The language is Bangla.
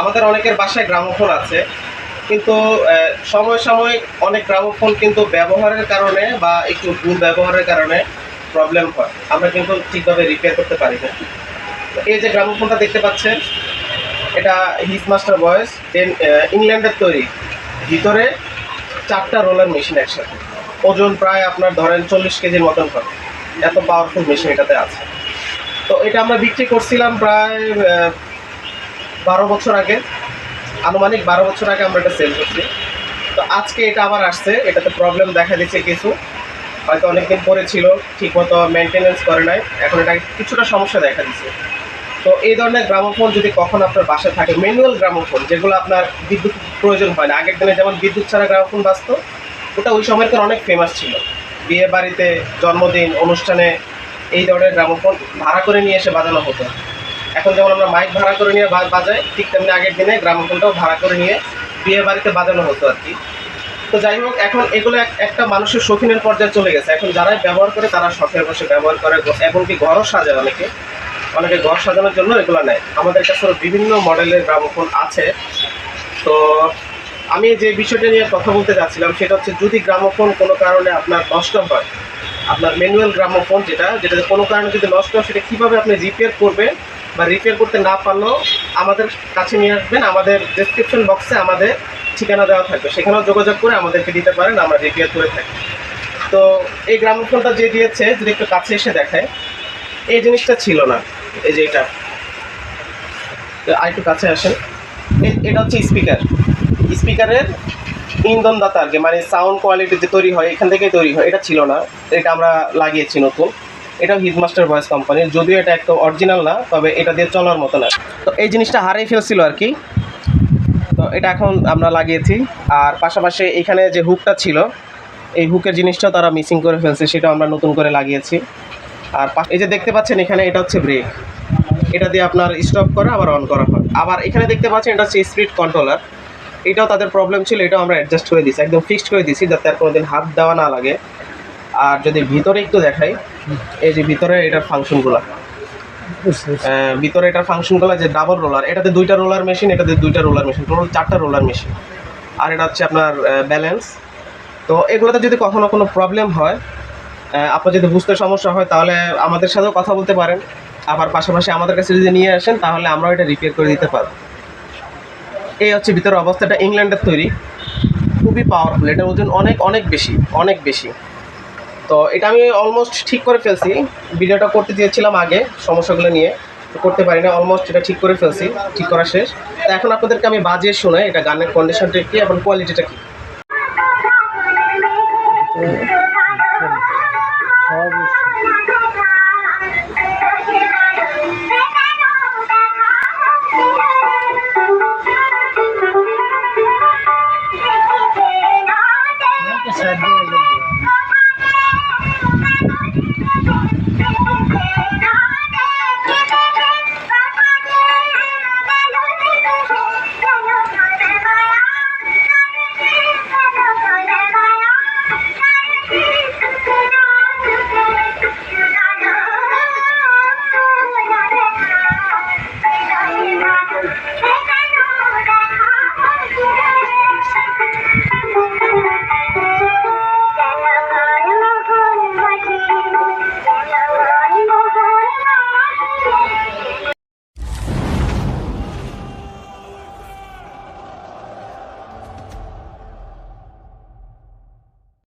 আমাদের অনেকের বাসায় গ্রামোফোন আছে, কিন্তু সময় সময় অনেক গ্রামোফোন কিন্তু ব্যবহারের কারণে বা একটু ভুল ব্যবহারের কারণে প্রবলেম হয়। আমরা কিন্তু ঠিকভাবে রিপেয়ার করতে পারি না। এই যে গ্রামোফোনটা দেখতে পাচ্ছেন, এটা হিট মাস্টার বয়েস ইংল্যান্ডের তৈরি। ভিতরে চারটা রোলার মেশিন একসাথে। ওজন প্রায় আপনার ধরেন চল্লিশ কেজির মতন করে এত পাওয়ারফুল মেশিন এটাতে আছে। তো এটা আমরা বিক্রি করছিলাম প্রায় বারো বছর আগে। আনুমানিক বারো বছর আগে আমরা এটা সেল করছি। তো আজকে এটা আবার আসছে। এটাতে প্রবলেম দেখা দিচ্ছে কিছু। হয়তো অনেকদিন পরে ছিল, ঠিকমতো মেনটেনেন্স করে নাই। এখন এটা কিছুটা সমস্যা দেখা দিচ্ছে। তো এই ধরনের গ্রামোফোন যদি কখন আপনার বাসায় থাকে ম্যানুয়াল গ্রামোফোন, যেগুলো আপনার বিদ্যুৎ প্রয়োজন হয় না। আগের দিনে যেমন বিদ্যুৎ ছাড়া গ্রামোফোন বাঁচত ওটা ওই সময়কার অনেক ফেমাস ছিল। বিয়ে বাড়িতে জন্মদিন, অনুষ্ঠানে এই ধরনের গ্রামোফোন ভাড়া করে নিয়ে এসে বাজানো হতো। এখন যেমন আমরা মাইক ভাড়া করে নিয়ে বাজাই, ঠিক তেমনি আগের দিনে গ্রামোফোনটাও ভাড়া করে নিয়ে বিয়ে বাড়িতে বাজানো হতো আর কি। তো যাই হোক, এখন এগুলো এক- একটা মানুষের শৌখিনের পর্যায়ে চলে গেছে। এখন যারাই ব্যবহার করে তারা শখের বসে ব্যবহার করে এমনকি ঘরও সাজায় অনেকে। অনেকে ঘর সাজানোর জন্য এগুলো নেয়। আমাদের কাছে বিভিন্ন মডেলের গ্রামোফোন আছে। তো আমি যে বিষয়টা নিয়ে কথা বলতে চাচ্ছিলাম সেটা হচ্ছে যদি গ্রামোফোন কোনো কারণে আপনার নষ্ট হয়, আপনার ম্যানুয়াল গ্রামোফোন যেটা যেটা কোনো কারণে যদি নষ্ট হয়, সেটা কীভাবে আপনি রিপেয়ার করবেন বা রিপেয়ার করতে না পারলেও আমাদের কাছে নিয়ে আসবেন, আমাদের ডেসক্রিপশন বক্সে আমাদের ঠিকানা দেওয়া থাকবে। সেখানেও যোগাযোগ করে আমাদেরকে দিতে পারেন, আমরা রিপেয়ার করে থাকি। তো এই গ্রামোফোনটা যে দিয়েছে, যদি একটু কাছে এসে দেখায়, এই জিনিসটা ছিল না, এই যে এটা। আর একটু কাছে আসেন। এটা হচ্ছে স্পিকার স্পিকারের ইন্ধনদাতা আর কি মানে সাউন্ড কোয়ালিটি যে তৈরি হয়, এখান থেকেই তৈরি হয়। এটা ছিল না, এটা আমরা লাগিয়েছি নতুন। এটা হিটমাস্টার ভয়েস কোম্পানির যদিও এটা একদম অরিজিনাল না, তবে এটা দিয়ে চলার মতো না তো এই জিনিসটা হারিয়ে ফেলছিল আর কি। তো এটা এখন আমরা লাগিয়েছি, আর পাশাপাশি এখানে যে হুকটা ছিল, এই হুকের জিনিসটা তারা মিসিং করে ফেলছে সেটা আমরা নতুন করে লাগিয়েছি। আর এই যে দেখতে পাচ্ছেন এখানে, এটা হচ্ছে ব্রেক এটা দিয়ে আপনার স্টপ করা, আবার অন করা হয়। আবার এখানে দেখতে পাচ্ছেন, এটা হচ্ছে স্পিড কন্ট্রোলার এটাও তাদের প্রবলেম ছিল এটাও আমরা অ্যাডজাস্ট করে দিয়েছি একদম ফিক্সড করে দিয়েছি যাতে আর কোনোদিন হাত দেওয়া না লাগে। আর যদি ভিতরে একটু দেখাই এই যে ভিতরে এটার ফাংশনগুলো ভিতরে এটার ফাংশনগুলো যে ডাবল রোলার এটাতে দুইটা রোলার মেশিন এটাতে দুইটা রোলার মেশিন টোটাল চারটা রোলার মেশিন আর এটা হচ্ছে আপনার ব্যালেন্স তো এগুলোতে যদি কখনো কোনো প্রবলেম হয় আপনার যদি বুঝতে সমস্যা হয় তাহলে আমাদের সাথেও কথা বলতে পারেন। আবার পাশাপাশি আমাদের কাছে যদি নিয়ে আসেন তাহলে আমরাও এটা রিপেয়ার করে দিতে পারব। এই হচ্ছে ভিতরে অবস্থাটা, ইংল্যান্ডের তৈরি। খুবই পাওয়ারফুল এটার ওজন অনেক অনেক বেশি অনেক বেশি। তো এটা আমি অলমোস্ট ঠিক করে ফেলছি। ভিডিওটা করতে দিয়েছিলাম আগে, সমস্যাগুলো নিয়ে। করতে পারি না অলমোস্ট এটা ঠিক করে ফেলছি, ঠিক করা শেষ। তো এখন আপনাদেরকে আমি বাজিয়ে শোনাই, এটা গানের কন্ডিশনটা কি এবং কোয়ালিটিটা কি। sabi